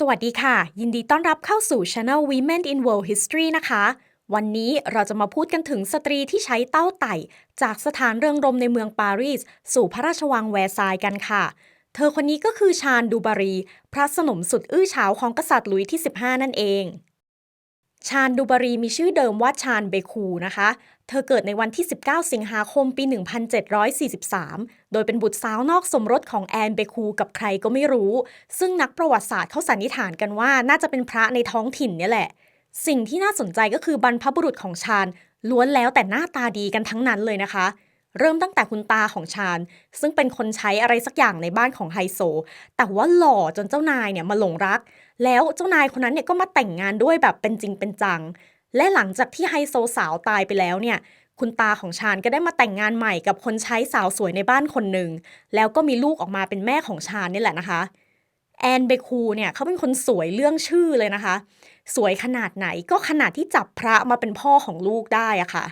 สวัสดีค่ะ ยินดีต้อนรับเข้าสู่ Channel Women in World History นะคะ วันนี้เราจะมาพูดกันถึงสตรีที่ใช้เต้าไต่ จากสถานเรืองรมในเมืองปารีส สู่พระราชวังแวร์ซายกันค่ะ เธอคนนี้ก็คือชาญดูบารี พระสนมสุดอื้อฉาวของกษัตริย์หลุยส์ที่ 15 นั่นเอง ชาญดูบารีมีชื่อเดิมว่าชาญเบคูนะคะ เธอเกิดในวันที่ 19 สิงหาคมปี 1743 โดยเป็นบุตรสาวนอกสมรสของแอนเบคูกับใครก็ไม่รู้ ซึ่งนักประวัติศาสตร์เขาสันนิษฐานกันว่าน่าจะเป็นพระในท้องถิ่นเนี่ยแหละ สิ่งที่น่าสนใจก็คือบรรพบุรุษของชาญล้วนแล้วแต่หน้าตาดีกันทั้งนั้นเลยนะคะ เริ่มตั้งแต่คุณตาของชาญ ซึ่งเป็นคนใช้อะไรสักอย่างในบ้านของไฮโซ แต่ว่าหล่อจนเจ้านายเนี่ยมาหลงรัก แล้วเจ้านายคนนั้นเนี่ยก็มาแต่งงานด้วยแบบเป็นจริงเป็นจัง และหลังจากที่ไฮโซสาวตายไปแล้วเนี่ย คุณตาของชาญก็ได้มาแต่งงานใหม่กับคนใช้สาวสวยในบ้านคนหนึ่ง แล้วก็มีลูกออกมาเป็นแม่ของชาญนี่แหละนะคะ แอนเบคูเนี่ยเขาเป็นคนสวยเรื่องชื่อเลยนะคะ สวยขนาดไหนก็ขนาดที่จับพระมาเป็นพ่อของลูกได้อะค่ะ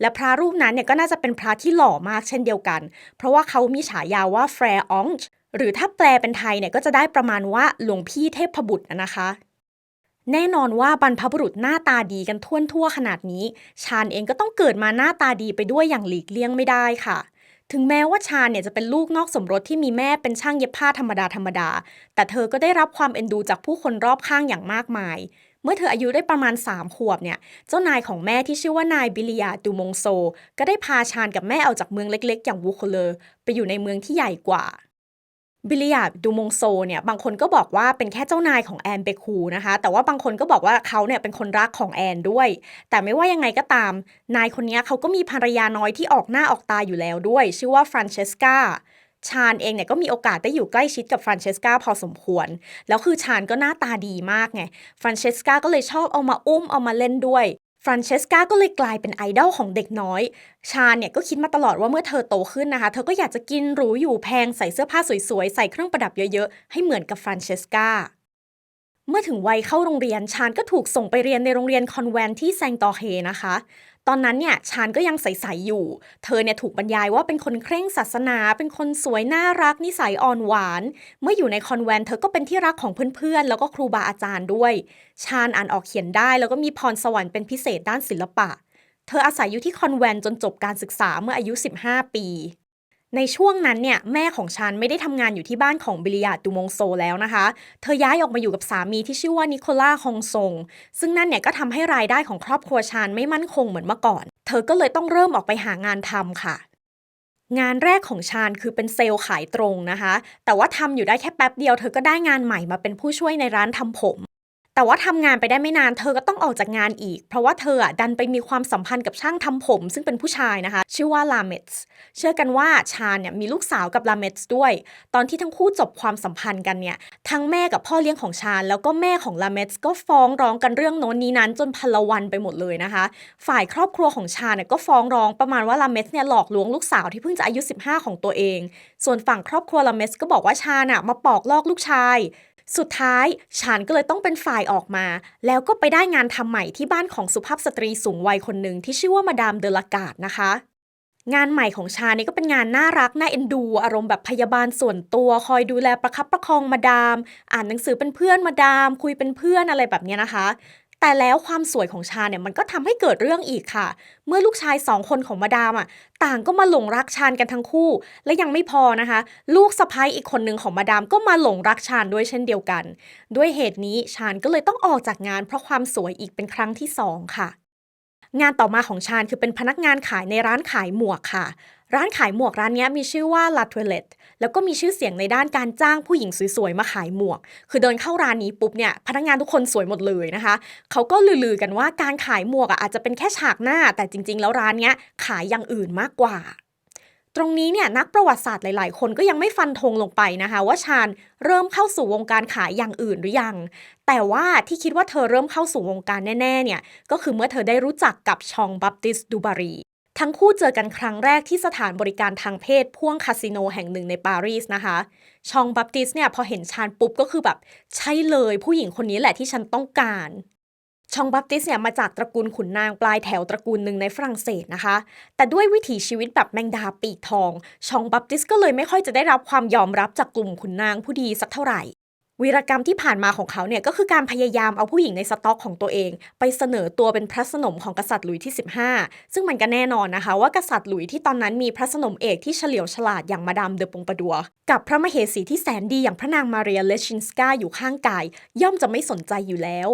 และพระรูปนั้นเนี่ยก็น่าจะเป็นพระที่หล่อมากเช่นเดียวกัน เพราะว่าเขามีฉายาว่าแฟร์อองช์หรือถ้าแปลเป็นไทยเนี่ยก็จะได้ประมาณว่าหลวงพี่เทพบุตรนะคะ แน่นอนว่าบรรพบุรุษหน้าตาดีกันทั่วทั่วขนาดนี้ ชาญเองก็ต้องเกิดมาหน้าตาดีไปด้วยอย่างหลีกเลี่ยงไม่ได้ค่ะ ถึงแม้ว่าชาญเนี่ยจะเป็นลูกนอกสมรสที่มีแม่เป็นช่างเย็บผ้าธรรมดาธรรมดา แต่เธอก็ได้รับความเอ็นดูจากผู้คนรอบข้างอย่างมากมาย เมื่อเธออายุได้ประมาณ 3 ขวบเนี่ย เจ้านายของแม่ที่ชื่อว่านายบิลิยาดูมงโซ ก็ได้พาชาญกับแม่เอาจากเมืองเล็ก ๆ อย่างวูโคเลอร์ไปอยู่ในเมืองที่ใหญ่กว่า บิลิยาดูมงโซเนี่ยบางคนก็บอกว่าเป็นแค่เจ้านายของแอนเบคูนะคะแต่ว่าบางคนก็บอกว่าเขาเนี่ยเป็นคนรักของแอนด้วย แต่ไม่ว่ายังไงก็ตาม นายคนนี้เขาก็มีภรรยาน้อยที่ออกหน้าออกตาอยู่แล้วด้วย ชื่อว่าฟรานเชสกาชาญเองเนี่ยก็มีโอกาสได้อยู่ใกล้ชิดกับฟรานเชสกาพอสมควร แล้วคือชาญก็หน้าตาดีมากไงฟรานเชสกาก็เลยชอบเอามาอุ้มเอามาเล่นด้วย ฟรานเชสกาก็เลยกลายเป็นไอดอลของเด็กน้อย ชาเนี่ยก็คิดมาตลอดว่าเมื่อเธอโตขึ้นนะคะ เธอก็อยากจะกินหรูอยู่แพงใส่เสื้อผ้าสวยๆ ใส่เครื่องประดับเยอะๆ ให้เหมือนกับฟรานเชสกา เมื่อถึงวัยเข้าโรงเรียนชาญก็ถูกส่งไปเรียนในโรงเรียนคอนแวนที่แซงตอเฮนะคะ ตอนนั้นเนี่ยชาญก็ยังใสๆอยู่ เธอเนี่ยถูกบรรยายว่าเป็นคนเคร่งศาสนา เป็นคนสวยน่ารักนิสัยอ่อนหวาน เมื่ออยู่ในคอนแวนเธอก็เป็นที่รักของเพื่อนๆ แล้วก็ครูบาอาจารย์ด้วย ชาญอ่านออกเขียนได้ แล้วก็มีพรสวรรค์เป็นพิเศษด้านศิลปะ เธออาศัยอยู่ที่คอนแวนจนจบการศึกษาเมื่ออายุ 15 ปี ในช่วงนั้นเนี่ยแม่ของฉันไม่ได้ทำงานอยู่ที่บ้านของบิลิยาตูมงโซแล้วนะคะ เธอย้ายออกมาอยู่กับสามีที่ชื่อว่านิโคล่าฮองซงซึ่งนั่นเนี่ยก็ทำให้รายได้ของครอบครัวชานไม่มั่นคงเหมือนเมื่อก่อน เธอก็เลยต้องเริ่มออกไปหางานทำค่ะ งานแรกของชาญคือเป็นเซลล์ขายตรงนะคะ แต่ว่าทำอยู่ได้แค่แป๊บเดียวเธอก็ได้งานใหม่มาเป็นผู้ช่วยในร้านทำผม แต่ว่าทำงานไปได้ไม่นานเธอก็ต้องออกจากงานอีก เพราะว่าเธออะดันไปมีความสัมพันธ์กับช่างทำผม ซึ่งเป็นผู้ชายนะคะ ชื่อว่าลาเมตส์เชื่อกันว่าชาญเนี่ยมีลูกสาวกับลาเมตส์ด้วย ตอนที่ทั้งคู่จบความสัมพันธ์กันเนี่ยทั้งแม่กับพ่อเลี้ยงของชาญ แล้วก็แม่ของลาเมตส์ก็ฟ้องร้องกันเรื่องโน้นนี้นั้นจนพลวันไปหมดเลยนะคะ ฝ่ายครอบครัวของชาญเนี่ยก็ฟ้องร้องประมาณว่าลาเมตส์เนี่ยหลอกลวงลูกสาวที่เพิ่งจะอายุ 15 ของตัวเอง ส่วนฝั่งครอบครัวลาเมตส์ก็บอกว่าชาญน่ะมาปอกลอกลูกชาย สุดท้ายชานก็เลยต้องเป็นฝ่ายออกมา แล้วก็ไปได้งานทำใหม่ที่บ้านของสุภาพสตรีสูงวัยคนหนึ่งที่ชื่อว่ามาดามเดลากาดนะคะ งานใหม่ของชานี่ก็เป็นงานน่ารักน่าเอ็นดู อารมณ์แบบพยาบาลส่วนตัว คอยดูแลประคับประคองมาดาม อ่านหนังสือเป็นเพื่อนมาดาม คุยเป็นเพื่อนอะไรแบบนี้นะคะ แต่แล้วความสวยของชาเนี่ยมันก็ทำให้เกิดเรื่องอีกค่ะ เมื่อลูกชายสองคนของมาดามอะต่างก็มาหลงรักชานกันทั้งคู่ และยังไม่พอนะคะ ลูกสะพ้ยอีกคนหนึ่งของมาดามก็มาหลงรักชานด้วยเช่นเดียวกัน ด้วยเหตุนี้ชานก็เลยต้องออกจากงานเพราะความสวยอีกเป็นครั้งที่สองค่ะ งานต่อมาของชาญคือเป็นพนักงานขายในร้านขายหมวกค่ะ ร้านขายหมวกร้านนี้มีชื่อว่า La Toilette แล้วก็มีชื่อเสียงในด้านการจ้างผู้หญิงสวยๆ มาขายหมวก คือเดินเข้าร้านนี้ปุ๊บเนี่ยพนักงานทุกคนสวยหมดเลยนะคะ เขาก็ลือๆกันว่าการขายหมวกอาจจะเป็นแค่ฉากหน้า แต่จริง ๆ แล้วร้านนี้ขายอย่างอื่นมากกว่า ตรงนี้เนี่ยนักประวัติศาสตร์หลาย ๆ คนก็ยังไม่ฟันธงลงไปนะคะ ว่าชาญเริ่มเข้าสู่วงการขายอย่างอื่นหรือยัง แต่ว่าที่คิดว่าเธอเริ่มเข้าสู่วงการแน่ ๆ เนี่ยก็คือเมื่อเธอได้รู้จักกับชองบัปติสดูบารี ทั้งคู่เจอกันครั้งแรกที่สถานบริการทางเพศพ่วงคาสิโนแห่งหนึ่งในปารีสนะคะ ชองบัปติสเนี่ยพอเห็นชาญปุ๊บก็คือแบบ ใช่เลยผู้หญิงคนนี้แหละที่ฉันต้องการชองบัปติสเนี่ยมาจากตระกูลขุนนางปลายแถวตระกูลหนึ่งในฝรั่งเศสนะคะ แต่ด้วยวิถีชีวิตแบบแมงดาปีกทอง ชองบัปติสก็เลยไม่ค่อยจะได้รับความยอมรับจากกลุ่มขุนนางผู้ดีสักเท่าไหร่ วีรกรรมที่ผ่านมาของเขาเนี่ยก็คือการพยายามเอาผู้หญิงในสต็อกของตัวเอง ไปเสนอตัวเป็นพระสนมของกษัตริย์หลุยที่ 15 ซึ่งมันก็แน่นอนนะคะ ว่ากษัตริย์หลุยที่ตอนนั้นมีพระสนมเอกที่เฉลียวฉลาดอย่างมาดามเดอปงปดัว กับพระมเหสีที่แสนดีอย่างพระนางมาเรียเลชินสกาอยู่ข้างกาย ย่อมจะไม่สนใจอยู่แล้ว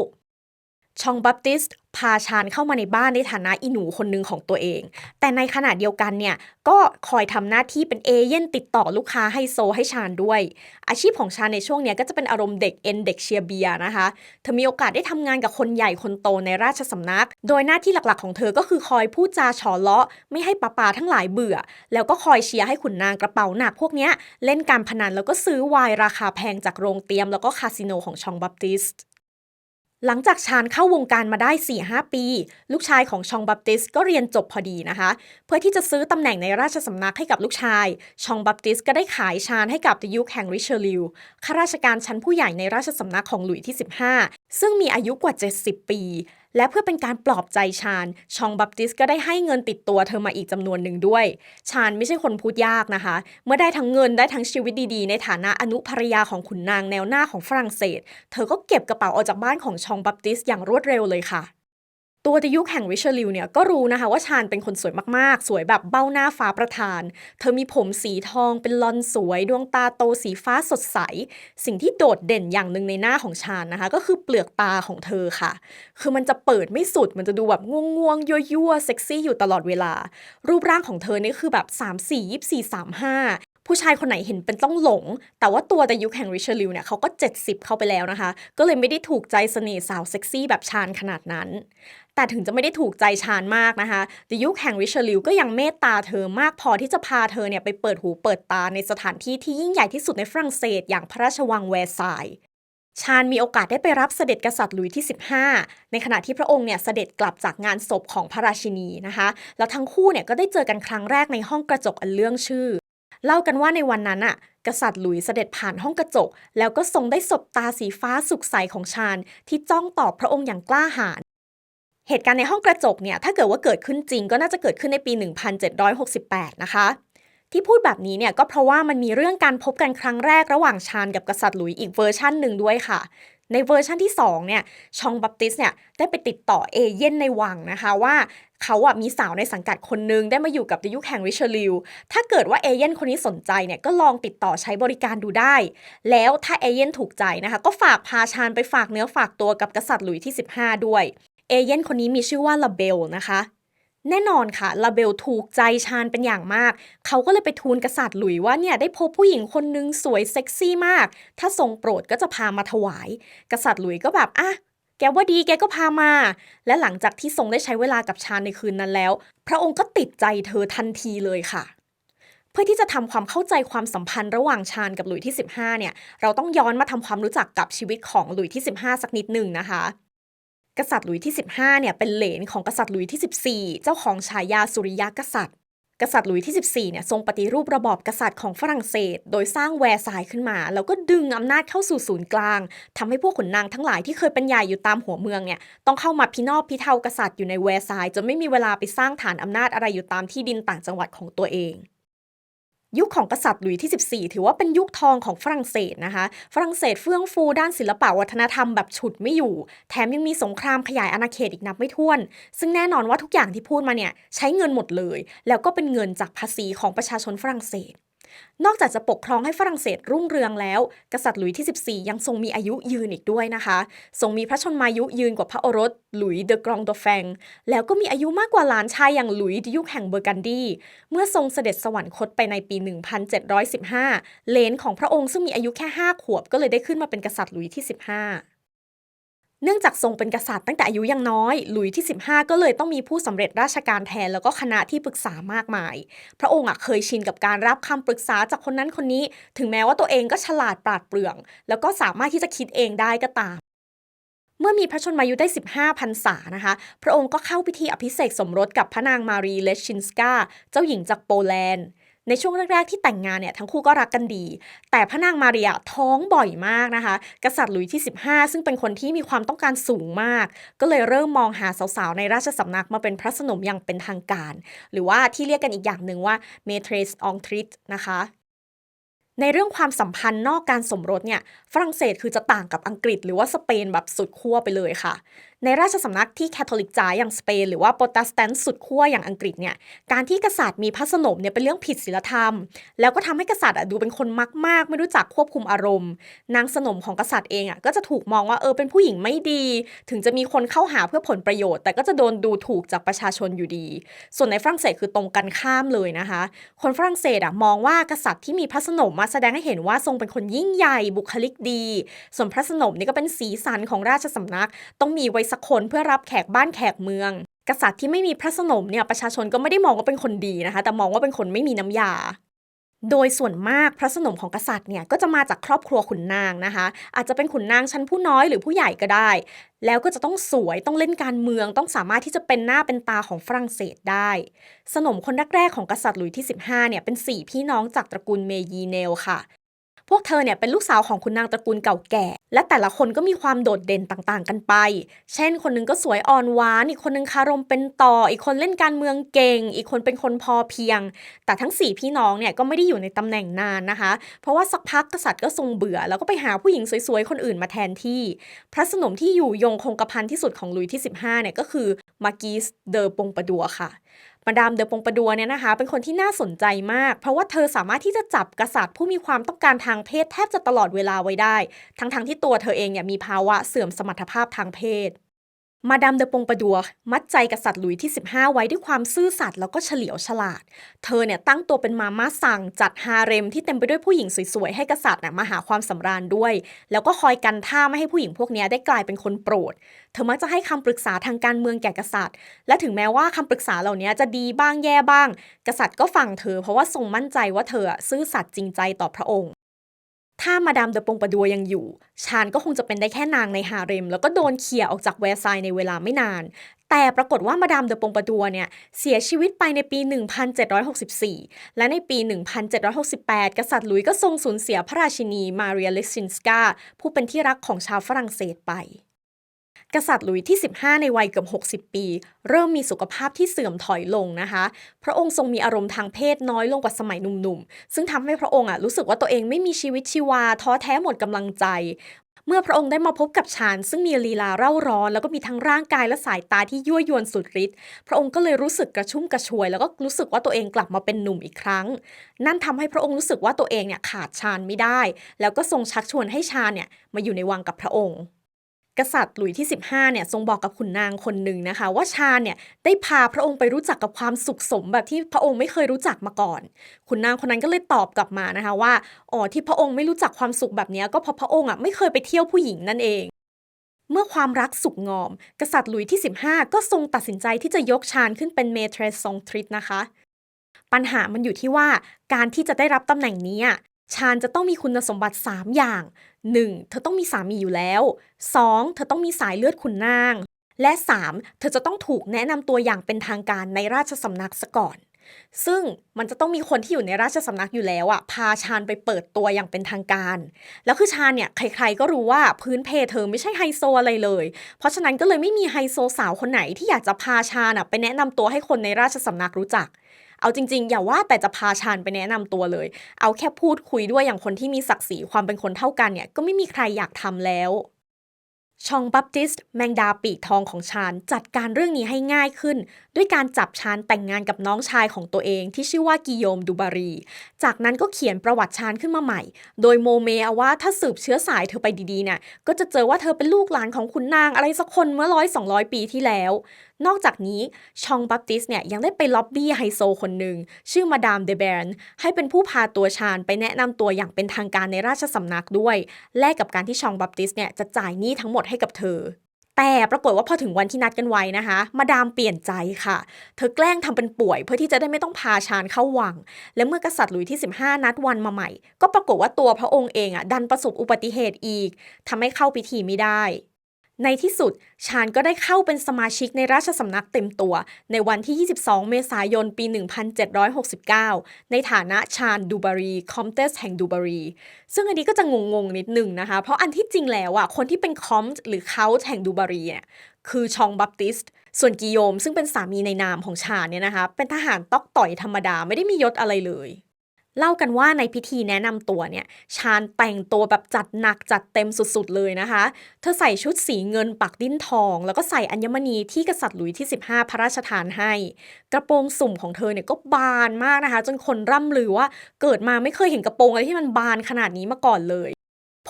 ชองบัปติสต์พาชานเข้ามาในบ้านในฐานะอีหนูคนหนึ่งของตัวเอง แต่ในขณะเดียวกันเนี่ย ก็คอยทำหน้าที่เป็นเอเย่นติดต่อลูกค้าไฮโซให้ชานด้วย อาชีพของชานในช่วงเนี้ยก็จะเป็นอารมณ์เด็กเอ็นเด็กเชียร์เบียนะคะ เธอมีโอกาสได้ทำงานกับคนใหญ่คนโตในราชสำนัก โดยหน้าที่หลักๆของเธอก็คือคอยพูดจาฉอเลาะ ไม่ให้ป้าปาทั้งหลายเบื่อ แล้วก็คอยเชียร์ให้ขุนนางกระเป๋าหนักพวกเนี้ยเล่นการพนันแล้วก็ซื้อวน์ราคาแพงจากโรงเตรียมแล้วก็คาสิโนของชองบัปติสต์ หลังจากชานเข้าวงการมาได้ 4-5 ปี ลูกชายของชองบัปติสก็เรียนจบพอดีนะคะ เพื่อที่จะซื้อตำแหน่งในราชสำนักให้กับลูกชาย ชองบัปติสก็ได้ขายชานให้กับดิยุคแห่งริเชลิวข้าราชการชั้นผู้ใหญ่ในราชสำนักของหลุยที่ 15 ซึ่งมีอายุกว่า 70 ปี และเพื่อเป็นการปลอบใจชาญ ชองบัปติสก็ได้ให้เงินติดตัวเธอมาอีกจำนวนหนึ่งด้วย ชาญไม่ใช่คนพูดยากนะคะ เมื่อได้ทั้งเงินได้ทั้งชีวิตดีๆ ในฐานะอนุภรรยาของขุนนางแนวหน้าของฝรั่งเศส เธอก็เก็บกระเป๋าออกจากบ้านของชองบัปติสอย่างรวดเร็วเลยค่ะ ตัวดิยุคแห่งริชาริวเนี่ยก็รู้นะคะว่าชาญเป็นคนสวยมากๆ สวยแบบเบ้าหน้าฟ้าประทาน เธอมีผมสีทองเป็นลอนสวย ดวงตาโตสีฟ้าสดใส สิ่งที่โดดเด่นอย่างหนึ่งในหน้าของชาญนะคะ ก็คือเปลือกตาของเธอค่ะ คือมันจะเปิดไม่สุดมันจะดูแบบง่วงๆยั่วๆเซ็กซี่อยู่ตลอดเวลา รูปร่างของเธอนี่คือแบบ3 4 24 35ผู้ชายคนไหนเห็นเป็นต้องหลง แต่ว่าตัวแต่ยุคแห่งริชาริวเนี่ยเขาก็ 70 เข้าไปแล้วนะคะ ก็เลยไม่ได้ถูกใจเสน่ห์สาวเซ็กซี่แบบชาญขนาดนั้น แต่ถึงจะไม่ได้ถูกใจชาญมากนะคะแต่ยุคแห่งริชาริวก็ยังเมตตาเธอมากพอที่จะพาเธอเนี่ยไปเปิดหูเปิดตาในสถานที่ที่ยิ่งใหญ่ที่สุดในฝรั่งเศส อย่างพระราชวังแวร์ซายชาญมีโอกาสได้ไปรับเสด็จกษัตริย์หลุยที่ 15 ในขณะที่พระองค์เนี่ยเสด็จกลับจากงานศพของพระราชินีนะคะ แล้วทั้งคู่เนี่ยก็ได้เจอกันครั้งแรกในห้องกระจกอันเรื่องชื่อ เล่ากันว่าในวันนั้นอะ กษัตริย์หลุยเสด็จผ่านห้องกระจก แล้วก็ทรงได้สบตาสีฟ้าสุขใสของชาญที่จ้องตอบพระองค์อย่างกล้าหาญ เหตุการณ์ในห้องกระจกเนี่ยถ้าเกิดว่าเกิดขึ้นจริงก็น่าจะเกิดขึ้นในปี 1768 นะคะ ที่พูดแบบนี้เนี่ยก็เพราะว่ามันมีเรื่องการพบกันครั้งแรกระหว่างชาญกับกษัตริย์หลุยอีกเวอร์ชั่นหนึ่งด้วยค่ะ ในเวอร์ชั่นที่2เนี่ยชองบัปติสเนี่ยได้ไปติดต่อเอเย่นในวังนะคะว่าเขาอะมีสาวในสังกัดคนนึงได้มาอยู่กับดิยุคแห่งริชาริวถ้าเกิดว่าเอเย่นคนนี้สนใจเนี่ยก็ลองติดต่อใช้บริการดูได้ แล้วถ้าเอเย่นถูกใจนะคะ ก็ฝากพาชาญไปฝากเนื้อฝากตัวกับกษัตริย์หลุยที่ 15 ด้วย เอเย่นคนนี้มีชื่อว่าลาเบลนะคะ แน่นอนค่ะลาเบลถูกใจชาญเป็นอย่างมาก เขาก็เลยไปทูลกษัตริย์หลุยว่าเนี่ยได้พบผู้หญิงคนนึงสวยเซ็กซี่มาก ถ้าทรงโปรดก็จะพามาถวาย กษัตริย์หลุยก็แบบอะแกว่าดีแกก็พามา และหลังจากที่ทรงได้ใช้เวลากับชาญในคืนนั้นแล้ว พระองค์ก็ติดใจเธอทันทีเลยค่ะเพื่อที่จะทำความเข้าใจความสัมพันธ์ระหว่างชาญกับหลุยที่ 15 เนี่ย เราต้องย้อนมาทำความรู้จักกับชีวิตของหลุยที่ 15 สักนิดหนึ่งนะคะ กษัตริย์หลุยที่ 15เนี่ยเป็นเหลนของกษัตริย์หลุยที่ 14 เจ้าของฉายาสุริยะกษัตริย์ กษัตริย์หลุยที่ 14เนี่ยทรงปฏิรูประบอบกษัตริย์ของฝรั่งเศส โดยสร้างแวร์ซายน์ขึ้นมา แล้วก็ดึงอำนาจเข้าสู่ศูนย์กลางทำให้พวกขุนนางทั้งหลายที่เคยเป็นใหญ่อยู่ตามหัวเมืองเนี่ยต้องเข้ามาพินอบพิเทากษัตริย์อยู่ในแวร์ซายน์จนไม่มีเวลาไปสร้างฐานอำนาจอะไรอยู่ตามที่ดินต่างจังหวัดของตัวเอง ยุคของกษัตริย์หลุยที่ 14 ถือว่าเป็นยุคทองของฝรั่งเศสนะคะ ฝรั่งเศสเฟื่องฟูด้านศิลปะวัฒนธรรมแบบฉุดไม่อยู่ แถมยังมีสงครามขยายอาณาเขตอีกนับไม่ถ้วน ซึ่งแน่นอนว่าทุกอย่างที่พูดมาเนี่ยใช้เงินหมดเลย แล้วก็เป็นเงินจากภาษีของประชาชนฝรั่งเศส นอกจากจะปกครองให้ฝรั่งเศสรุ่งเรืองแล้ว กษัตริย์หลุยที่ 14 ยังทรงมีอายุยืนอีกด้วยนะคะ ทรงมีพระชนมายุยืนกว่าพระโอรส หลุยเดอกรองโดแฟง แล้วก็มีอายุมากกว่าหลานชายอย่างหลุยยุคแห่งเบอร์กันดี เมื่อทรงเสด็จสวรรคตไปในปี 1715 เลนของพระองค์ซึ่งมีอายุแค่ 5 ขวบก็เลยได้ขึ้นมาเป็นกษัตริย์หลุยที่ 15 เนื่องจากทรงเป็นกษัตริย์ตั้งแต่อายุยังน้อย หลุยที่ 15 ก็เลยต้องมีผู้สำเร็จราชการแทนแล้วก็คณะที่ปรึกษามากมาย พระองค์เคยชินกับการรับคำปรึกษาจากคนนั้นคนนี้ ถึงแม้ว่าตัวเองก็ฉลาดปราดเปรื่อง แล้วก็สามารถที่จะคิดเองได้ก็ตาม เมื่อมีพระชนมายุได้ 15พรรษานะคะ พระองค์ก็เข้าพิธีอภิเษกสมรสกับพระนางมารีเลชินสกาเจ้าหญิงจากโปแลนด์ ในช่วงแรกๆที่แต่งงานเนี่ยทั้งคู่ก็รักกันดี แต่พระนางมาเรียท้องบ่อยมากนะคะ กษัตริย์หลุยที่ 15 ซึ่งเป็นคนที่มีความต้องการสูงมาก ก็เลยเริ่มมองหาสาวๆ ในราชสำนักมาเป็นพระสนมอย่างเป็นทางการ หรือว่าที่เรียกกันอีกอย่างหนึ่งว่า maîtresse en titre นะคะในเรื่องความสัมพันธ์นอกการสมรสเนี่ยฝรั่งเศสคือจะต่างกับอังกฤษหรือว่าสเปนแบบสุดขั้วไปเลยค่ะในราชสำนักที่แคทอลิกจ๋าอย่างสเปนหรือว่าโปรเตสแตนต์สุดขั้วอย่างอังกฤษเนี่ยการที่กษัตริย์มีพระสนมเนี่ยเป็นเรื่องผิดศีลธรรม แล้วก็ทำให้กษัตริย์อะดูเป็นคนมักมากไม่รู้จักควบคุมอารมณ์ นางสนมของกษัตริย์เองอะก็จะถูกมองว่าเออเป็นผู้หญิงไม่ดี ถึงจะมีคนเข้าหาเพื่อผลประโยชน์ แต่ก็จะโดนดูถูกจากประชาชนอยู่ดี ส่วนในฝรั่งเศสคือตรงกันข้ามเลยนะคะ คนฝรั่งเศสอะมองว่ากษัตริย์ที่มีพระสนมมาแสดงให้เห็นว่าทรงเป็นคนยิ่งใหญ่บุคลิกดี ส่วนพระสนมนี่ก็เป็นสีสันของราชสำนักต้องมีไว้สักคนเพื่อรับแขกบ้านแขกเมือง กษัตริย์ที่ไม่มีพระสนมเนี่ยประชาชนก็ไม่ได้มองว่าเป็นคนดีนะคะ แต่มองว่าเป็นคนไม่มีน้ำยา โดยส่วนมากพระสนมของกษัตริย์เนี่ยก็จะมาจากครอบครัวขุนนางนะคะ อาจจะเป็นขุนนางชั้นผู้น้อยหรือผู้ใหญ่ก็ได้ แล้วก็จะต้องสวยต้องเล่นการเมือง ต้องสามารถที่จะเป็นหน้าเป็นตาของฝรั่งเศสได้ สนมคนแรกๆของกษัตริย์หลุยที่ 15เนี่ยเป็นสี่พี่น้องจากตระกูลเมยีเนลค่ะ พวกเธอเนี่ยเป็นลูกสาวของคุณนางตระกูลเก่าแก่ และแต่ละคนก็มีความโดดเด่นต่างๆ กันไป เช่น คนหนึงก็สวยอ่อนหวาน อีกคนหนึงคารมเป็นต่อ อีกคนเล่นการเมืองเก่ง อีกคนเป็นคนพอเพียง แต่ทั้งสี่พี่น้องเนี่ยก็ไม่ได้อยู่ในตำแหน่งนานนะคะ เพราะว่าสักพักกษัตริย์ก็ทรงเบื่อ แล้วก็ไปหาผู้หญิงสวยๆ คนอื่นมาแทนที่ พระสนมที่อยู่ยงคงกระพันที่สุดของลุยที่ 15เนี่ยก็คือมากีสเดอปงปดัวค่ะ มาดามเดอปงปะดัวเนี่ยนะคะ เป็นคนที่น่าสนใจมาก เพราะว่าเธอสามารถที่จะจับกษัตริย์ผู้มีความต้องการทางเพศแทบจะตลอดเวลาไว้ได้ ทั้งๆทที่ตัวเธอเองเนี่ยมีภาวะเสื่อมสมรรถภาพทางเพศ มาดามเดปงปดัวมัดใจกษัตริย์หลุยที่ 15 ไว้ด้วยความซื่อสัตย์แล้วก็เฉลียวฉลาด เธอเนี่ยตั้งตัวเป็นมาม่าสั่งจัดฮาเร็มที่เต็มไปด้วยผู้หญิงสวยๆ ให้กษัตริย์น่ะมาหาความสำราญด้วย แล้วก็คอยกันท่าไม่ให้ผู้หญิงพวกนี้ได้กลายเป็นคนโปรด เธอมักจะให้คำปรึกษาทางการเมืองแก่กษัตริย์ และถึงแม้ว่าคำปรึกษาเหล่านี้จะดีบ้างแย่บ้าง กษัตริย์ก็ฟังเธอเพราะว่าทรงมั่นใจว่าเธอซื่อสัตย์จริงใจต่อพระองค์ ถ้ามาดามเดอปงปะดัวยังอยู่ ชาญก็คงจะเป็นได้แค่นางในฮาเร็ม แล้วก็โดนเขี่ยออกจากแวร์ซายในเวลาไม่นาน แต่ปรากฏว่ามาดามเดอปงปะดัวเนี่ยเสียชีวิตไปในปี 1764 และในปี 1768 กษัตริย์หลุยส์ก็ทรงสูญเสียพระราชินีมาเรียเลซินสกาผู้เป็นที่รักของชาวฝรั่งเศสไป กษัตริย์หลุยที่ 15 ในวัยเกือบ60 ปี เริ่มมีสุขภาพที่เสื่อมถอยลงนะคะ พระองค์ทรงมีอารมณ์ทางเพศน้อยลงกว่าสมัยหนุ่มๆ ซึ่งทำให้พระองค์อะรู้สึกว่าตัวเองไม่มีชีวิตชีวาท้อแท้หมดกำลังใจ เมื่อพระองค์ได้มาพบกับชานซึ่งมีลีลาเร่าร้อน แล้วก็มีทั้งร่างกายและสายตาที่ยั่วยวนสุดฤทธิ์พระองค์ก็เลยรู้สึกกระชุ่มกระชวย แล้วก็รู้สึกว่าตัวเองกลับมาเป็นหนุ่มอีกครั้ง นั่นทำให้พระองค์รู้สึกว่าตัวเองเนี่ยขาดชานไม่ได้ แล้วก็ทรงชักชวนให้ชานเนี่ยมาอยู่ในวังกับพระองค์ กษัตริย์หลุยที่ 15เนี่ยทรงบอกกับขุนนางคนหนึ่งนะคะ ว่าชาญเนี่ยได้พาพระองค์ไปรู้จักกับความสุขสมแบบที่พระองค์ไม่เคยรู้จักมาก่อนขุนนางคนนั้นก็เลยตอบกลับมานะคะว่าอ๋อที่พระองค์ไม่รู้จักความสุขแบบนี้ก็เพราะพระองค์อะไม่เคยไปเที่ยวผู้หญิงนั่นเองเมื่อความรักสุกงอม กษัตริย์หลุยที่ 15 ก็ทรงตัดสินใจที่จะยกชาญขึ้นเป็นเมเทรสซองทริตนะคะ ปัญหามันอยู่ที่ว่าการที่จะได้รับตำแหน่งนี้อะ ชาญจะต้องมีคุณสมบัติ 3 อย่าง 1. เธอต้องมีสามีอยู่แล้ว 2. เธอต้องมีสายเลือดขุนนาง และ 3. เธอจะต้องถูกแนะนำตัวอย่างเป็นทางการในราชสำนักซะก่อน ซึ่งมันจะต้องมีคนที่อยู่ในราชสำนักอยู่แล้วอะพาชาญไปเปิดตัวอย่างเป็นทางการ แล้วคือชาญเนี่ยใครๆก็รู้ว่าพื้นเพเธอไม่ใช่ไฮโซอะไรเลย เพราะฉะนั้นก็เลยไม่มีไฮโซสาวคนไหนที่อยากจะพาชาญอะไปแนะนำตัวให้คนในราชสำนักรู้จัก เอาจริง ๆ อย่าว่าแต่จะพาชานไปแนะนำตัวเลย เอาแค่พูดคุยด้วยอย่างคนที่มีศักดิ์ศรีความเป็นคนเท่ากันเนี่ยก็ไม่มีใครอยากทำแล้วชองบัพติสต์แมงดาปีกทองของชานจัดการเรื่องนี้ให้ง่ายขึ้น ด้วยการจับชาญแต่งงานกับน้องชายของตัวเองที่ชื่อว่ากิโยมดูบารี จากนั้นก็เขียนประวัติชาญขึ้นมาใหม่ โดยโมเมเอาว่าถ้าสืบเชื้อสายเธอไปดีๆเนี่ยก็จะเจอว่าเธอเป็นลูกหลานของขุนนางอะไรสักคนเมื่อร้อยสองร้อยปีที่แล้ว นอกจากนี้ชองบัพติสต์เนี่ยยังได้ไปล็อบบี้ไฮโซคนหนึ่งชื่อมาดามเดแบรนให้เป็นผู้พาตัวชาญไปแนะนำตัวอย่างเป็นทางการในราชสำนักด้วย แลกกับการที่ชองบัพติสต์เนี่ยจะจ่ายหนี้ทั้งหมดให้กับเธอ แต่ปรากฏว่าพอถึงวันที่นัดกันไว้นะคะ มาดามเปลี่ยนใจค่ะ เธอแกล้งทำเป็นป่วย เพื่อที่จะได้ไม่ต้องพาชานเข้าวัง และเมื่อกษัตริย์หลุยที่ 15 นัดวันมาใหม่ ก็ปรากฏว่าตัวพระองค์เองอะดันประสบอุบัติเหตุอีกทำให้เข้าพิธีไม่ได้ ในที่สุด ชาญก็ได้เข้าเป็นสมาชิกในราชสำนักเต็มตัว ในวันที่ 22 เมษายน ปี 1769 ในฐานะชาญดูบารี คอมเตสแห่งดูบารี ซึ่งอันนี้ก็จะงงๆ นิดหนึ่งนะคะ เพราะอันที่จริงแล้วอะคนที่เป็นคอมหรือเขาแห่งดูบารีเนี่ยคือชองบัพติสต์ส่วนกิโยม ซึ่งเป็นสามีในนามของชาญเนี่ยนะคะ เป็นทหารตอกต่อยธรรมดาไม่ได้มียศอะไรเลย เล่ากันว่าในพิธีแนะนำตัวเนี่ยชาญแต่งตัวแบบจัดหนักจัดเต็มสุดๆเลยนะคะ เธอใส่ชุดสีเงินปักดิ้นทอง แล้วก็ใส่อัญมณีที่กษัตริย์หลุยที่ 15 พระราชทานให้ กระโปรงสุ่มของเธอเนี่ยก็บานมากนะคะ จนคนร่ำลือว่าเกิดมาไม่เคยเห็นกระโปรงอะไรที่มันบานขนาดนี้มาก่อนเลย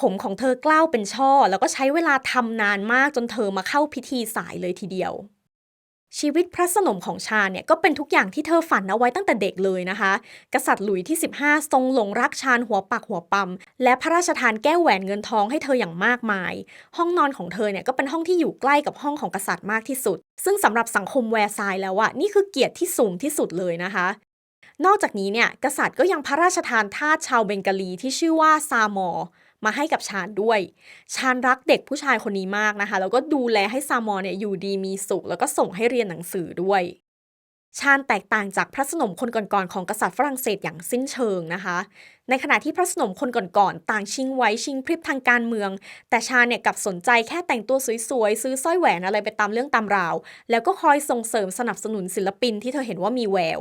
ผมของเธอกล้าวเป็นช่อ แล้วก็ใช้เวลาทำนานมากจนเธอมาเข้าพิธีสายเลยทีเดียว ชีวิตพระสนมของชาญเนี่ยก็เป็นทุกอย่างที่เธอฝันเอาไว้ตั้งแต่เด็กเลยนะคะ กษัตริย์หลุยที่ 15 ทรงหลงรักชาญหัวปักหัวปั๊มและพระราชทานแก้วแหวนเงินทองให้เธออย่างมากมาย ห้องนอนของเธอเนี่ยก็เป็นห้องที่อยู่ใกล้กับห้องของกษัตริย์มากที่สุด ซึ่งสำหรับสังคมแวร์ซายน์แล้วอะนี่คือเกียรติที่สูงที่สุดเลยนะคะนอกจากนี้เนี่ยกษัตริย์ก็ยังพระราชทานทาสชาวเบงกาลีที่ชื่อว่าซามอร์ มาให้กับชาญด้วย ชาญรักเด็กผู้ชายคนนี้มากนะคะ แล้วก็ดูแลให้ซามอร์เนี่ยอยู่ดีมีสุข แล้วก็ส่งให้เรียนหนังสือด้วย ชาญแตกต่างจากพระสนมคนก่อนๆของกษัตริย์ฝรั่งเศสอย่างสิ้นเชิงนะคะ ในขณะที่พระสนมคนก่อนๆต่างชิงไว้ชิงพริบทางการเมือง แต่ชาญเนี่ยกับสนใจแค่แต่งตัวสวยๆซื้อสร้อยแหวนอะไรไปตามเรื่องตามราว แล้วก็คอยส่งเสริมสนับสนุนศิลปินที่เธอเห็นว่ามีแวว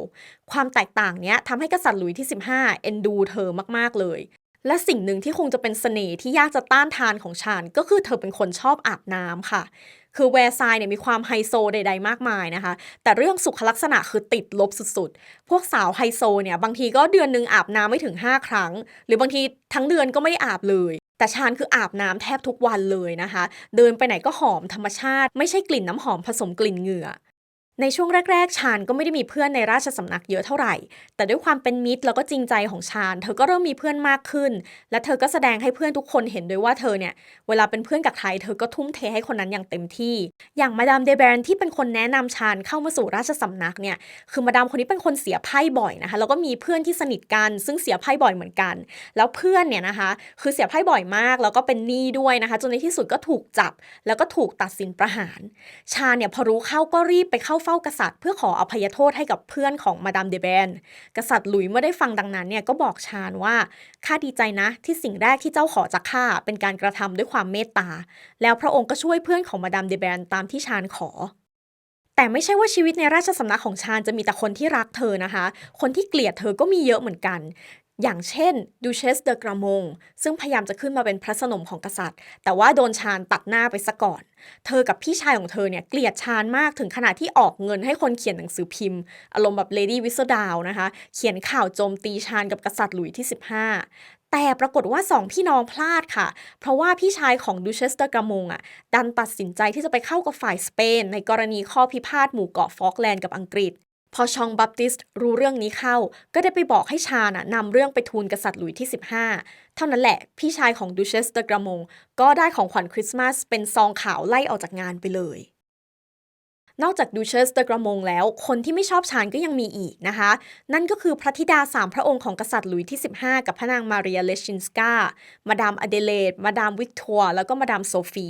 ความแตกต่างเนี้ยทำให้กษัตริย์หลุยส์ที่ 15 เอ็นดูเธอมากๆเลย และสิ่งหนึ่งที่คงจะเป็นเสน่ห์ที่ยากจะต้านทานของชาญก็คือเธอเป็นคนชอบอาบน้ำค่ะ คือแวร์ซายน์เนี่ยมีความไฮโซใด ๆ มากมายนะคะ แต่เรื่องสุขลักษณะคือติดลบสุดๆ พวกสาวไฮโซเนี่ยบางทีก็เดือนหนึ่งอาบน้ำไม่ถึง 5 ครั้ง หรือบางทีทั้งเดือนก็ไม่ได้อาบเลยแต่ชาญคืออาบน้ำแทบทุกวันเลยนะคะ เดินไปไหนก็หอมธรรมชาติ ไม่ใช่กลิ่นน้ำหอมผสมกลิ่นเหงื่อ ในช่วงแรก ๆ ชาญก็ไม่ได้มีเพื่อนในราชสำนักเยอะเท่าไหร่ แต่ด้วยความเป็นมิตรแล้วก็จริงใจของชาญเธอก็เริ่มมีเพื่อนมากขึ้น และเธอก็แสดงให้เพื่อนทุกคนเห็นด้วยว่าเธอเนี่ย เวลาเป็นเพื่อนกับใคร เธอก็ทุ่มเทให้คนนั้นอย่างเต็มที่ อย่างมาดามเดแบรนที่เป็นคนแนะนำชาญเข้ามาสู่ราชสำนักเนี่ย คือมาดามคนนี้เป็นคนเสียไพ่บ่อยนะคะ แล้วก็มีเพื่อนที่สนิทกัน ซึ่งเสียไพ่บ่อยเหมือนกัน แล้วเพื่อนเนี่ยนะคะ คือเสียไพ่บ่อยมาก แล้วก็เป็นหนี้ด้วยนะคะ จนในที่สุดก็ถูกจับ แล้วก็ถูกตัดสินประหาร ชาญเนี่ยพอรู้เข้าก็รีบไปเข้าเฝ้ากษัตริย์เพื่อขออภัยโทษให้กับเพื่อนของมาดามเดแบน กษัตริย์หลุยเมื่อได้ฟังดังนั้นเนี่ยก็บอกชาญว่าข้าดีใจนะที่สิ่งแรกที่เจ้าขอจากข้าเป็นการกระทำด้วยความเมตตา แล้วพระองค์ก็ช่วยเพื่อนของมาดามเดแบนตามที่ชาญขอแต่ไม่ใช่ว่าชีวิตในราชสำนักของชาญจะมีแต่คนที่รักเธอนะคะ คนที่เกลียดเธอก็มีเยอะเหมือนกัน อย่างเช่นดูเชสเดอกระมงซึ่งพยายามจะขึ้นมาเป็นพระสนมของกษัตริย์ แต่ว่าโดนชาญตัดหน้าไปซะก่อน เธอกับพี่ชายของเธอเนี่ยเกลียดชาญมากถึงขนาดที่ออกเงินให้คนเขียนหนังสือพิมพ์ อารมณ์แบบเลดี้วิสดาวนะคะ เขียนข่าวโจมตีชาญกับกษัตริย์หลุยที่ 15แต่ปรากฏว่าสองพี่น้องพลาดค่ะ เพราะว่าพี่ชายของดูเชสเดอร์กระมงอะ ดันตัดสินใจที่จะไปเข้ากับฝ่ายสเปน ในกรณีข้อพิพาทหมู่เกาะฟอกแลนด์กับอังกฤษ พอชองบัปติสต์รู้เรื่องนี้เข้า ก็ได้ไปบอกให้ชาญน่ะนำเรื่องไปทูลกษัตริย์หลุยส์ที่ 15 เท่านั้นแหละ พี่ชายของดูเชสเดอกรมงก็ได้ของขวัญคริสต์มาสเป็นซองขาวไล่ออกจากงานไปเลย นอกจากดูเชสเดอกรมงแล้ว คนที่ไม่ชอบชาญก็ยังมีอีกนะคะ นั่นก็คือพระธิดาสามพระองค์ของกษัตริย์หลุยส์ที่ 15 กับพระนางมาเรียเลชินสกามาดามอเดเลดมาดามวิกตอร์แล้วก็มาดามโซฟี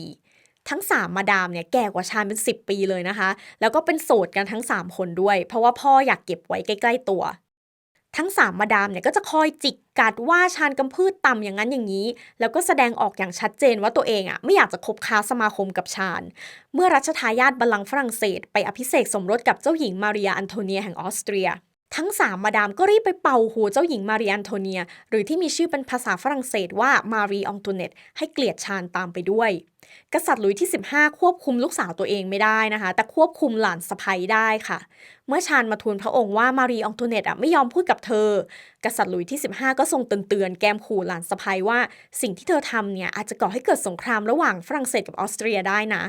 ทั้ง 3 มาดามเนี่ยแก่กว่าชาญเป็น 10 ปีเลยนะคะ แล้วก็เป็นโสดกันทั้ง 3 คนด้วย เพราะว่าพ่ออยากเก็บไว้ใกล้ ๆตัว ทั้ง 3 มาดามเนี่ยก็จะคอยจิกกัดว่าชาญกำพืชต่ำอย่างนั้นอย่างนี้ แล้วก็แสดงออกอย่างชัดเจนว่าตัวเองอะไม่อยากจะคบค้าสมาคมกับชาญเมื่อรัชทายาทบัลลังก์ฝรั่งเศส ไปอภิเษกสมรสกับเจ้าหญิงมาเรียอันโทเนียแห่งออสเตรีย ทั้ง3มมาดามก็รีบไปเป่าหัวเจ้าหญิงมารีอันโทเนีย หรือที่มีชื่อเป็นภาษาฝรั่งเศสว่ามารีองตูเนตให้เกลียดชาญตามไปด้วย กษัตริย์หลุยส์ที่ 15 ควบคุมลูกสาวตัวเองไม่ได้นะคะ แต่ควบคุมหลานสะใภ้ได้ค่ะ เมื่อชาญมาทูลพระองค์ว่ามารีองตูเนตอะไม่ยอมพูดกับเธอ กษัตริย์หลุยส์ที่ 15 ก็ทรงเตือนแกมขู่หลานสะใภ้ว่าสิ่งที่เธอทำเนี่ยอาจจะก่อให้เกิดสงครามระหว่างฝรั่งเศสกับออสเตรียได้นะ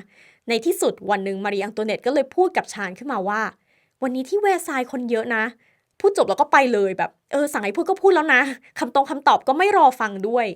ในที่สุดวันหนึ่งมารีองตูเนตก็เลยพูดกับชาญขึ้นมาว่า วันนี้ที่แวร์ซายคนเยอะนะ พูดจบแล้วก็ไปเลยแบบ เออสั่งให้พูดก็พูดแล้วนะคำตรงคำตอบก็ไม่รอฟังด้วย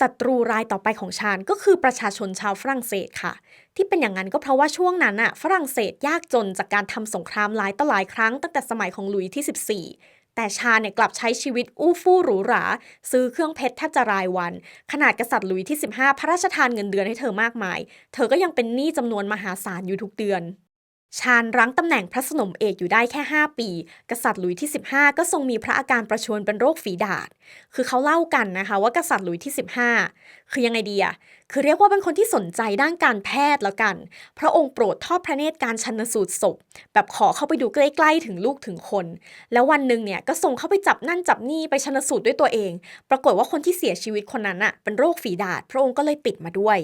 ศัตรูรายต่อไปของชาญก็คือประชาชนชาวฝรั่งเศสค่ะ ที่เป็นอย่างนั้นก็เพราะว่าช่วงนั้นอะฝรั่งเศสยากจนจากการทำสงครามหลายต่อหลายครั้งตั้งแต่สมัยของหลุยส์ที่ 14 แต่ชาญเนี่ยกลับใช้ชีวิตอู้ฟู่หรูหรา ซื้อเครื่องเพชรแทบจะรายวัน ขนาดกษัตริย์หลุยส์ที่ 15 พระราชทานเงินเดือนให้เธอมากมาย เธอก็ยังเป็นหนี้จำนวนมหาศาลอยู่ทุกเดือน ชาญรั้งตำแหน่งพระสนมเอกอยู่ได้แค่ 5 ปี กษัตริย์หลุยที่ 15 ก็ทรงมีพระอาการประชวรเป็นโรคฝีดาษ คือเขาเล่ากันนะคะว่ากษัตริย์หลุยที่ 15 คือยังไงดีอะคือเรียกว่าเป็นคนที่สนใจด้านการแพทย์แล้วกัน พระองค์โปรดทอดพระเนตรการชันสูตรศพ แบบขอเข้าไปดูใกล้ๆถึงลูกถึงคน แล้ววันหนึ่งเนี่ยก็ส่งเข้าไปจับนั่นจับนี่ไปชันสูตรด้วยตัวเอง ปรากฏว่าคนที่เสียชีวิตคนนั้นอะเป็นโรคฝีดาษ พระองค์ก็เลยติดมาด้วย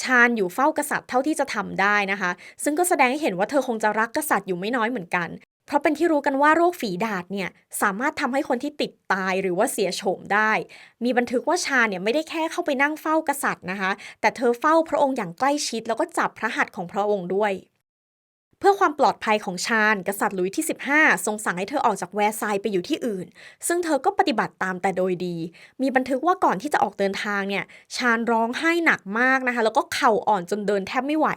ชาญอยู่เฝ้ากษัตริย์เท่าที่จะทำได้นะคะ ซึ่งก็แสดงให้เห็นว่าเธอคงจะรักกษัตริย์อยู่ไม่น้อยเหมือนกัน เพราะเป็นที่รู้กันว่าโรคฝีดาษเนี่ยสามารถทำให้คนที่ติดตายหรือว่าเสียโฉมได้ มีบันทึกว่าชาญเนี่ยไม่ได้แค่เข้าไปนั่งเฝ้ากษัตริย์นะคะ แต่เธอเฝ้าพระองค์อย่างใกล้ชิด แล้วก็จับพระหัตถ์ของพระองค์ด้วย พื่อความปลอดภัยของชาญกษัตริย์หลุยที่ 15 ทรงสั่งให้เธอออกจากแวร์ซายไปอยู่ที่อื่น ซึ่งเธอก็ปฏิบัติตามแต่โดยดี มีบันทึกว่าก่อนที่จะออกเดินทางเนี่ย ชาญร้องไห้หนักมากนะคะ แล้วก็เข่าอ่อนจนเดินแทบไม่ไหว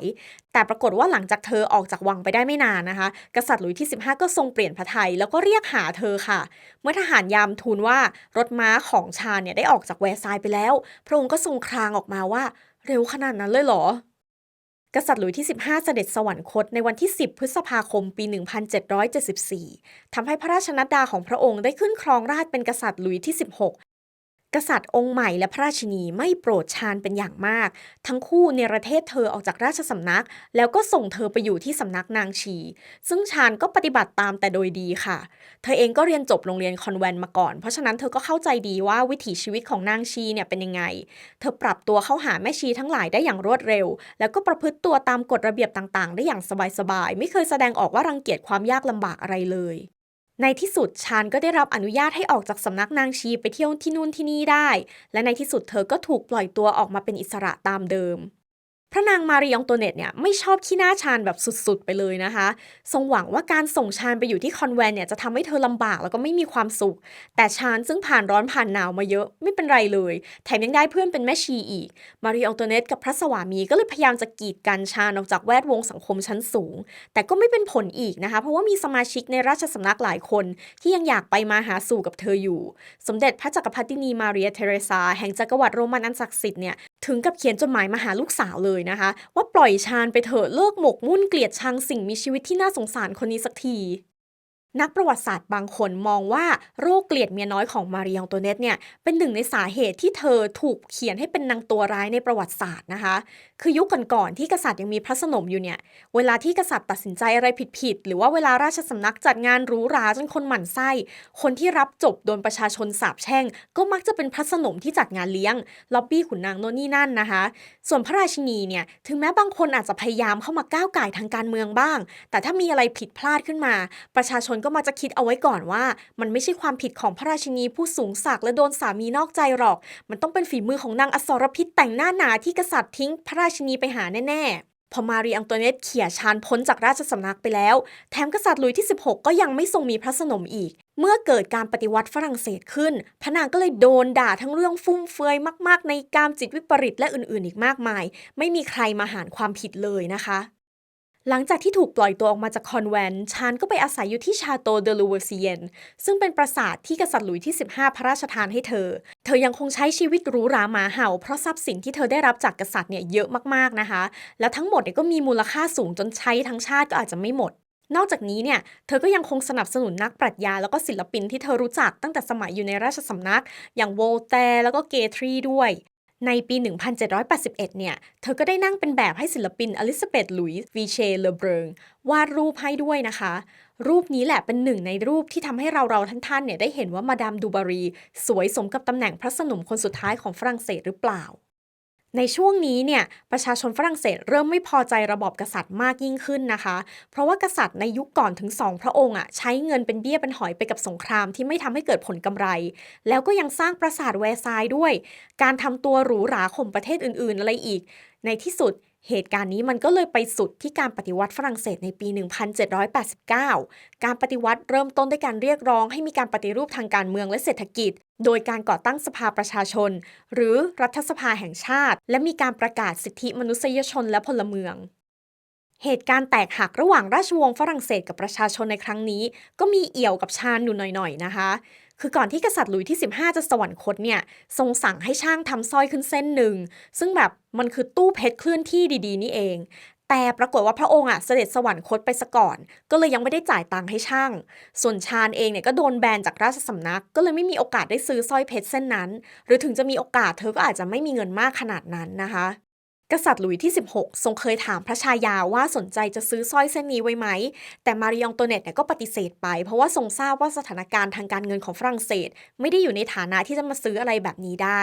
แต่ปรากฏว่าหลังจากเธอออกจากวังไปได้ไม่นานนะคะ กษัตริย์หลุยที่ 15 ก็ทรงเปลี่ยนพระทัยแล้วก็เรียกหาเธอค่ะ เมื่อทหารยามทูลว่ารถม้าของชาญเนี่ยได้ออกจากแวร์ซายไปแล้ว พระองค์ก็ทรงครางออกมาว่าเร็วขนาดนั้นเลยเหรอ กษัตริย์หลุยที่ 15 เสด็จสวรรคตในวันที่ 10 พฤษภาคม ปี 1774 ทำให้พระราชนัดดาของพระองค์ได้ขึ้นครองราชเป็นกษัตริย์หลุยที่ 16 กษัตริย์องค์ใหม่และพระราชินีไม่โปรดชาญเป็นอย่างมาก ทั้งคู่เนประเทศเธอออกจากราชสำนัก แล้วก็ส่งเธอไปอยู่ที่สำนักนางชี ซึ่งชาญก็ปฏิบัติตามแต่โดยดีค่ะ เธอเองก็เรียนจบโรงเรียนคอนแวนต์มาก่อน เพราะฉะนั้นเธอก็เข้าใจดีว่าวิถีชีวิตของนางชีเนี่ยเป็นยังไง เธอปรับตัวเข้าหาแม่ชีทั้งหลายได้อย่างรวดเร็ว แล้วก็ประพฤติตัวตามกฎระเบียบต่างๆ ได้อย่างสบายๆ ไม่เคยแสดงออกว่ารังเกียจความยากลำบากอะไรเลย ในที่สุดชาญก็ได้รับอนุญาตให้ออกจากสำนักนางชีไปเที่ยวที่นู่นที่นี่ได้ และในที่สุดเธอก็ถูกปล่อยตัวออกมาเป็นอิสระตามเดิม ระนางมารีอองโตเนตเนี่ยไม่ชอบขี้หน้าชาญแบบสุดๆ ไปเลยนะคะ ทรงหวังว่าการส่งชาญไปอยู่ที่คอนแวนต์เนี่ยจะทำให้เธอลำบากแล้วก็ไม่มีความสุข แต่ชาญซึ่งผ่านร้อนผ่านหนาวมาเยอะไม่เป็นไรเลย แถมยังได้เพื่อนเป็นแม่ชีอีก มารีอองโตเนตกับพระสวามีก็เลยพยายามจะกีดกันชาญออกจากแวดวงสังคมชั้นสูง แต่ก็ไม่เป็นผลอีกนะคะ เพราะว่ามีสมาชิกในราชสำนักหลายคนที่ยังอยากไปมาหาสู่กับเธออยู่ สมเด็จพระจักรพรรดินีมาเรียเทเรซาแห่งจักรวรรดิโรมันอันศักดิ์สิทธิ์เนี่ย ถึงกับเขียนจดหมายมาหาลูกสาวเลยนะคะ ว่าปล่อยชาญไปเถอะเลิกหมกมุ่นเกลียดชังสิ่งมีชีวิตที่น่าสงสารคนนี้สักที นักประวัติศาสตร์บางคนมองว่าโรคเกลียดเมียน้อยของมารีอองโตเนตเนี่ยเป็นหนึ่งในสาเหตุที่เธอถูกเขียนให้เป็นนางตัวร้ายในประวัติศาสตร์นะคะ คือยุคก่อนๆที่กษัตริย์ยังมีพระสนมอยู่เนี่ย เวลาที่กษัตริย์ตัดสินใจอะไรผิดๆหรือว่าเวลาราชสำนักจัดงานหรูหราจนคนหมั่นไส้ คนที่รับจบโดนประชาชนสาบแช่ง ก็มักจะเป็นพระสนมที่จัดงานเลี้ยงล็อบบี้ขุนนางโน่นนี่นั่นนะคะ ส่วนพระราชินีเนี่ยถึงแม้บางคนอาจจะพยายามเข้ามาก้าวไก่ทางการเมืองบ้าง แต่ถ้ามีอะไรผิดพลาดขึ้นมา ประชาชนก็มักจะคิดเอาไว้ก่อนว่า มันไม่ใช่ความผิดของพระราชินีผู้สูงศักดิ์และโดนสามีนอกใจหรอก มันต้องเป็นฝีมือของนางอสรพิษแต่งหน้าหนาที่กษัตริย์ทิ้งพระราชินีไปหาแน่ๆ พอมารีอังโตเนตเขี่ยชานพ้นจากราชสำนักไปแล้ว แถมกษัตริย์ลุยที่ 16 ก็ยังไม่ทรงมีพระสนมอีก เมื่อเกิดการปฏิวัติฝรั่งเศสขึ้น พระนางก็เลยโดนด่าทั้งเรื่องฟุ่มเฟือยมาก ๆ ในการจิตวิปริตและอื่นๆ อีกมากมาย ไม่มีใครมาหารความผิดเลยนะคะ หลังจากที่ถูกปล่อยตัวออกมาจากคอนแวนต์ชานก็ไปอาศัยอยู่ที่ชาโตเดลูเวอร์ซียน ซึ่งเป็นปราสาทที่กษัตริย์หลุยที่ 15 พระราชทานให้เธอ เธอยังคงใช้ชีวิตหรูหราหมาเห่า เพราะทรัพย์สินที่เธอได้รับจากกษัตริย์เนี่ยเยอะมากๆนะคะ แล้วทั้งหมดเนี่ยก็มีมูลค่าสูงจนใช้ทั้งชาติก็อาจจะไม่หมด นอกจากนี้เนี่ย เธอก็ยังคงสนับสนุนนักปรัชญาแล้วก็ศิลปินที่เธอรู้จักตั้งแต่สมัยอยู่ในราชสำนัก อย่างโวลแตร์แล้วก็เกทรีด้วย ในปี 1781 เนี่ย เธอก็ได้นั่งเป็นแบบให้ศิลปินอลิซาเบธลุยส์วีเชเลเบริงวาดรูปให้ด้วยนะคะ รูปนี้แหละเป็นหนึ่งในรูปที่ทำให้เราเราท่านๆเนี่ยได้เห็นว่ามาดามดูบารี สวยสมกับตำแหน่งพระสนมคนสุดท้ายของฝรั่งเศสหรือเปล่า ในช่วงนี้เนี่ยประชาชนฝรั่งเศสเริ่มไม่พอใจระบอบกษัตริย์มากยิ่งขึ้นนะคะ เพราะว่ากษัตริย์ในยุคก่อนถึงสองพระองค์อะใช้เงินเป็นเบี้ยเป็นหอยไปกับสงครามที่ไม่ทำให้เกิดผลกำไร แล้วก็ยังสร้างปราสาทแวร์ซายน์ด้วย การทำตัวหรูหราข่มประเทศอื่นๆ อะไรอีก ในที่สุด เหตุการณ์นี้มันก็เลยไปสุดที่การปฏิวัติฝรั่งเศสในปี 1789 การปฏิวัติเริ่มต้นด้วยการเรียกร้องให้มีการปฏิรูปทางการเมืองและเศรษฐกิจ โดยการก่อตั้งสภาประชาชน หรือรัฐสภาแห่งชาติ และมีการประกาศสิทธิมนุษยชนและพลเมือง เหตุการณ์แตกหักระหว่างราชวงศ์ฝรั่งเศสกับประชาชนในครั้งนี้ ก็มีเอี่ยวกับชาญอยู่หน่อยๆนะคะ คือก่อนที่กษัตริย์หลุยที่ 15 จะสวรรคตเนี่ย ทรงสั่งให้ช่างทำสร้อยขึ้นเส้นหนึ่ง ซึ่งแบบมันคือตู้เพชรเคลื่อนที่ดีๆ นี่เอง แต่ปรากฏว่าพระองค์อะเสด็จสวรรคตไปซะก่อน ก็เลยยังไม่ได้จ่ายตังค์ให้ช่าง ส่วนชาญเองเนี่ยก็โดนแบนจากราชสำนัก ก็เลยไม่มีโอกาสได้ซื้อสร้อยเพชรเส้นนั้น หรือถึงจะมีโอกาสเธอก็อาจจะไม่มีเงินมากขนาดนั้นนะคะ กษัตริย์หลุยที่ 16 ทรงเคยถามพระชายาว่าสนใจจะซื้อสร้อยเส้นนี้ไว้ไหม แต่มาริองโตเนตเนี่ยก็ปฏิเสธไป เพราะว่าทรงทราบว่าสถานการณ์ทางการเงินของฝรั่งเศส ไม่ได้อยู่ในฐานะที่จะมาซื้ออะไรแบบนี้ได้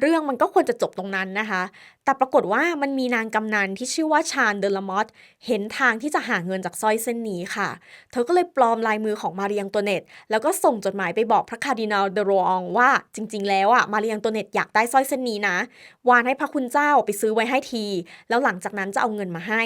เรื่องมันก็ควรจะจบตรงนั้นนะคะ แต่ปรากฏว่ามันมีนางกำนันที่ชื่อว่าชาญเดลมอตเห็นทางที่จะหาเงินจากสร้อยเส้นนี้ค่ะ เธอก็เลยปลอมลายมือของมาเรียงตัวเนตแล้วก็ส่งจดหมายไปบอกพระคาร์ดินัลเดโรองว่า จริง ๆ แล้วอะมาเรียงตัวเนตอยากได้สร้อยเส้นนี้นะ วานให้พระคุณเจ้าไปซื้อไว้ให้ที แล้วหลังจากนั้นจะเอาเงินมาให้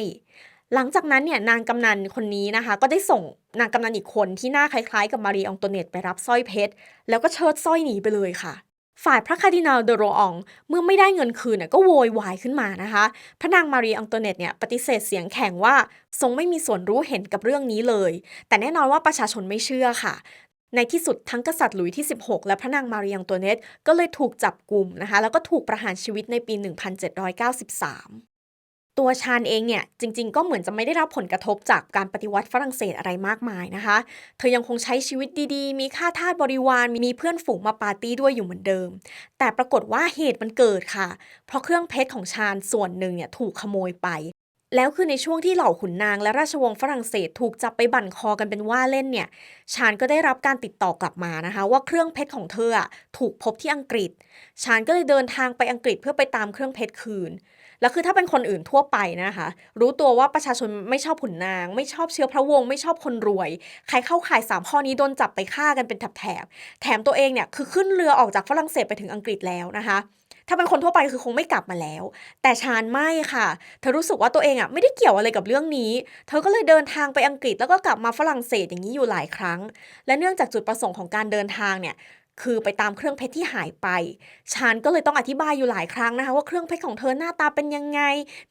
หลังจากนั้นเนี่ยนางกำนันคนนี้นะคะ ก็ได้ส่งนางกำนันอีกคนที่หน้าคล้ายๆ กับมารีอองโตเนตไปรับสร้อยเพชร แล้วก็เชิดสร้อยหนีไปเลยค่ะ ฝ่ายพระคาร์ดินาลเดโรองเมื่อไม่ได้เงินคืนเนี่ยก็โวยวายขึ้นมานะคะ พระนางมารีอังโตเนตเนี่ยปฏิเสธเสียงแข็งว่าทรงไม่มีส่วนรู้เห็นกับเรื่องนี้เลย แต่แน่นอนว่าประชาชนไม่เชื่อค่ะ ในที่สุดทั้งกษัตริย์หลุยส์ที่ 16 และพระนางมารีอังโตเนตก็เลยถูกจับกลุ่มนะคะ แล้วก็ถูกประหารชีวิตในปี 1793 ตัวชาญเองเนี่ยจริงๆ ก็เหมือนจะไม่ได้รับผลกระทบจากการปฏิวัติฝรั่งเศสอะไรมากมายนะคะ เธอยังคงใช้ชีวิตดีๆ มีข้าทาสบริวารมีเพื่อนฝูงมาปาร์ตี้ด้วยอยู่เหมือนเดิม แต่ปรากฏว่าเหตุมันเกิดค่ะ เพราะเครื่องเพชรของชาญส่วนหนึ่งเนี่ยถูกขโมยไป แล้วคือในช่วงที่เหล่าขุนนางและราชวงศ์ฝรั่งเศสถูกจับไปบั่นคอกันเป็นว่าเล่นเนี่ยชาญก็ได้รับการติดต่อกลับมานะคะ ว่าเครื่องเพชรของเธอถูกพบที่อังกฤษ ชาญก็เลยเดินทางไปอังกฤษเพื่อไปตามเครื่องเพชรคืน แล้วคือถ้าเป็นคนอื่นทั่วไปนะคะ รู้ตัวว่าประชาชนไม่ชอบขุนนาง ไม่ชอบเชื้อพระวงศ์ไม่ชอบคนรวย ใครเข้าข่ายสามข้อนี้โดนจับไปฆ่ากันเป็นแถบๆแถมตัวเองเนี่ยคือขึ้นเรือออกจากฝรั่งเศสไปถึงอังกฤษแล้วนะคะถ้าเป็นคนทั่วไปคือคงไม่กลับมาแล้ว แต่ชาญไม่ค่ะ เธอรู้สึกว่าตัวเองอะไม่ได้เกี่ยวอะไรกับเรื่องนี้ เธอก็เลยเดินทางไปอังกฤษแล้วก็กลับมาฝรั่งเศสอย่างนี้อยู่หลายครั้ง และเนื่องจากจุดประสงค์ของการเดินทางเนี่ย คือไปตามเครื่องเพชรที่หายไป ชาญก็เลยต้องอธิบายอยู่หลายครั้งนะคะ ว่าเครื่องเพชรของเธอหน้าตาเป็นยังไง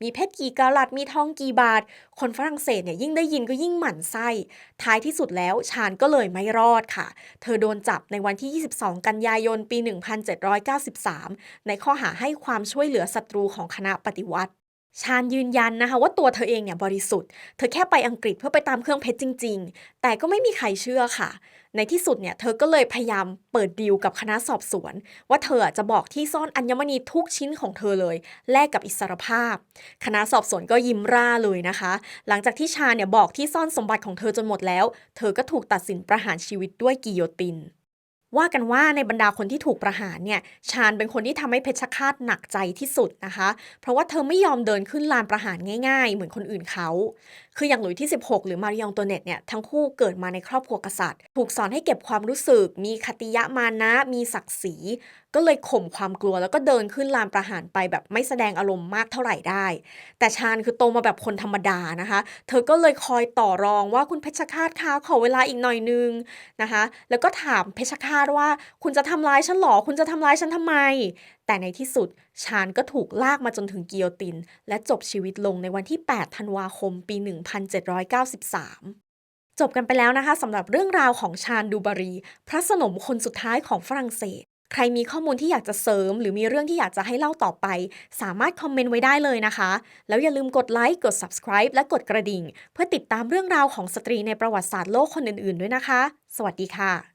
มีเพชรกี่กะรัตมีทองกี่บาท คนฝรั่งเศสเนี่ยยิ่งได้ยินก็ยิ่งหมั่นไส้ ท้ายที่สุดแล้วชาญก็เลยไม่รอดค่ะ เธอโดนจับในวันที่ 22 กันยายนปี 1793 ในข้อหาให้ความช่วยเหลือศัตรูของคณะปฏิวัติชาญยืนยันนะคะว่าตัวเธอเองเนี่ยบริสุทธิ์ เธอแค่ไปอังกฤษเพื่อไปตามเครื่องเพชรจริง ๆ แต่ก็ไม่มีใครเชื่อค่ะ ในที่สุดเนี่ยเธอก็เลยพยายามเปิดดีลกับคณะสอบสวน ว่าเธอจะบอกที่ซ่อนอัญมณีทุกชิ้นของเธอเลย แลกกับอิสรภาพ คณะสอบสวนก็ยิ้มร่าเลยนะคะ หลังจากที่ชาเนี่ยบอกที่ซ่อนสมบัติของเธอจนหมดแล้ว เธอก็ถูกตัดสินประหารชีวิตด้วยกิโยตินว่ากันว่าในบรรดาคนที่ถูกประหารเนี่ยชาญเป็นคนที่ทำให้เพชฌฆาตหนักใจที่สุดนะคะ เพราะว่าเธอไม่ยอมเดินขึ้นลานประหารง่าย ๆ เหมือนคนอื่นเขาคืออย่างหลุยส์ที่ 16 หรือมาริองตัวเน็ตเนี่ยทั้งคู่เกิดมาในครอบครัวกษัตริย์ ถูกสอนให้เก็บความรู้สึก มีคติยะมานะ มีศักดิ์ศรี ก็เลยข่มความกลัวแล้วก็เดินขึ้นลานประหารไปแบบไม่แสดงอารมณ์มากเท่าไหร่ได้ แต่ชาญคือโตมาแบบคนธรรมดานะคะ เธอก็เลยคอยต่อรองว่าคุณเพชฌฆาตคะขอเวลาอีกหน่อยนึงนะคะ แล้วก็ถามเพชฌฆาตว่าคุณจะทำร้ายฉันหรอคุณจะทำร้ายฉันทำไม แต่ในที่สุดชาญก็ถูกลากมาจนถึงกิโยติน และจบชีวิตลงในวันที่ 8 ธันวาคม ปี 1793 จบกันไปแล้วนะคะสำหรับเรื่องราวของชาญดูบารี พระสนมคนสุดท้ายของฝรั่งเศส ใครมีข้อมูลที่อยากจะเสริม หรือมีเรื่องที่อยากจะให้เล่าต่อไป สามารถคอมเมนต์ไว้ได้เลยนะคะ แล้วอย่าลืมกดไลค์กด subscribe และกดกระดิ่ง เพื่อติดตามเรื่องราวของสตรีในประวัติศาสตร์โลกคนอื่นๆด้วยนะคะ สวัสดีค่ะ